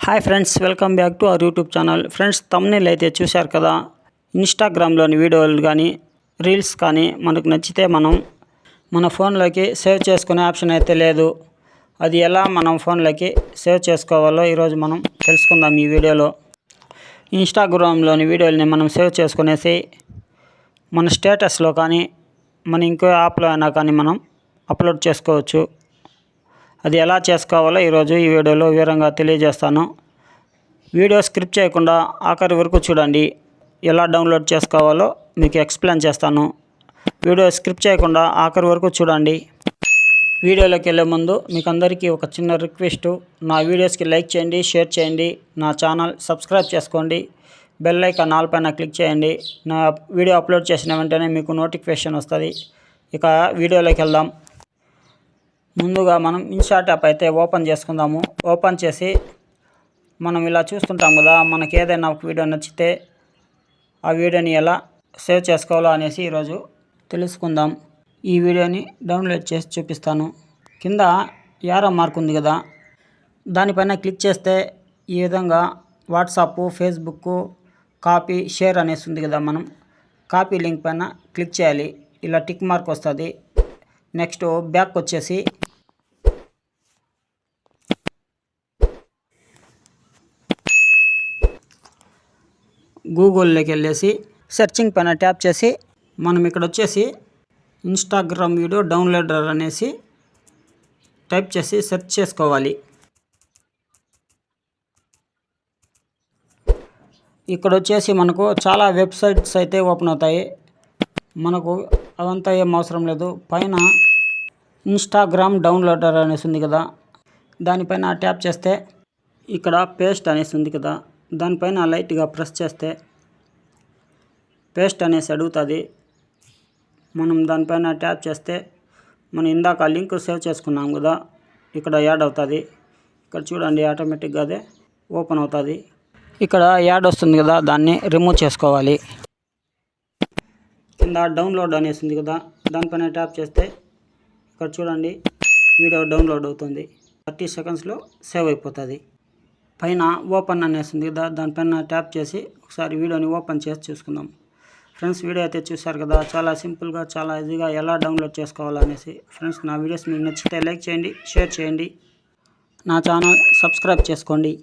Hi friends welcome back to our YouTube channel friends thumbnail అయితే చూశారు కదా? ఇన్స్టాగ్రామ్లోని వీడియోలు కానీ రీల్స్ కానీ మనకు నచ్చితే మనం మన ఫోన్లోకి సేవ్ చేసుకునే ఆప్షన్ అయితే లేదు. అది ఎలా మనం ఫోన్లోకి సేవ్ చేసుకోవాలో ఈరోజు మనం తెలుసుకుందాం ఈ వీడియోలో. ఇన్స్టాగ్రామ్లోని వీడియోలని మనం సేవ్ చేసుకునేసి మన స్టేటస్లో కానీ మన ఇంకో యాప్లో అయినా కానీ మనం అప్లోడ్ చేసుకోవచ్చు. అది ఎలా చేసుకోవాలో ఈరోజు ఈ వీడియోలో వివరంగా తెలియజేస్తాను. వీడియో స్క్రిప్ట్ చేయకుండా ఆఖరి వరకు చూడండి. ఎలా డౌన్లోడ్ చేసుకోవాలో మీకు ఎక్స్ప్లెయిన్ చేస్తాను. వీడియో స్క్రిప్ట్ చేయకుండా ఆఖరి వరకు చూడండి. వీడియోలోకి వెళ్ళే ముందు మీకు అందరికీ ఒక చిన్న రిక్వెస్ట్. నా వీడియోస్కి లైక్ చేయండి షేర్ చేయండి. నా ఛానల్ సబ్స్క్రైబ్ చేసుకోండి. బెల్ ఐకాన్ ఆల్ పైన క్లిక్ చేయండి. నా వీడియో అప్లోడ్ చేసిన వెంటనే మీకు నోటిఫికేషన్ వస్తుంది. ఇక వీడియోలోకి వెళ్దాం. ముందుగా మనం ఇన్షాట్ యాప్ అయితే ఓపెన్ చేసుకుందాము. ఓపెన్ చేసి మనం ఇలా చూస్తుంటాం కదా మనకి ఏదైనా ఒక వీడియో నచ్చితే ఆ వీడియోని ఎలా సేవ్ చేసుకోవాలో అనేసి ఈరోజు తెలుసుకుందాం. ఈ వీడియోని డౌన్లోడ్ చేసి చూపిస్తాను. కింద యారో మార్క్ ఉంది కదా దానిపైన క్లిక్ చేస్తే ఈ విధంగా వాట్సాప్ ఫేస్బుక్ కాపీ షేర్ అనేసి ఉంది కదా మనం. కాపీ లింక్ పైన క్లిక్ చేయాలి. ఇలా టిక్ మార్క్ వస్తుంది. నెక్స్ట్ బ్యాక్ వచ్చేసి గూగుల్లోకి వెళ్ళేసి సెర్చింగ్ పైన ట్యాప్ చేసి మనం ఇక్కడ వచ్చేసి ఇన్స్టాగ్రామ్ వీడియో డౌన్లోడర్ అనేసి టైప్ చేసి సెర్చ్ చేసుకోవాలి. ఇక్కడ వచ్చేసి మనకు చాలా వెబ్సైట్స్ అయితే ఓపెన్ అవుతాయి. మనకు అదంతా ఏం అవసరం లేదు. పైన ఇన్స్టాగ్రామ్ డౌన్లోడర్ అనేసి ఉంది కదా. దానిపైన ట్యాప్ చేస్తే ఇక్కడ పేస్ట్ అనేసి ఉంది కదా. దానిపైన లైట్గా ప్రెస్ చేస్తే పేస్ట్ అనేసి అడుగుతుంది. మనం దానిపైన ట్యాప్ చేస్తే మనం ఇందాక లింక్ సేవ్ చేసుకున్నాం కదా. ఇక్కడ యాడ్ అవుతుంది. ఇక్కడ చూడండి ఆటోమేటిక్గా అదే ఓపెన్ అవుతుంది. ఇక్కడ యాడ్ వస్తుంది కదా దాన్ని రిమూవ్ చేసుకోవాలి. కింద డౌన్లోడ్ అనేసి ఉంది కదా దానిపైన ట్యాప్ చేస్తే ఇక్కడ చూడండి వీడియో డౌన్లోడ్ అవుతుంది. థర్టీ సెకండ్స్లో సేవ్ అయిపోతుంది. పైన ఓపెన్ అనేసి ఉంది కదా దానిపైన ట్యాప్ చేసి ఒకసారి వీడియోని ఓపెన్ చేసి చూసుకుందాం. ఫ్రెండ్స్ వీడియో అయితే చూశారు కదా చాలా సింపుల్గా చాలా ఈజీగా ఎలా డౌన్లోడ్ చేసుకోవాలనేసి. ఫ్రెండ్స్ నా వీడియోస్ మీకు నచ్చితే లైక్ చేయండి షేర్ చేయండి. నా ఛానల్ సబ్స్క్రైబ్ చేసుకోండి.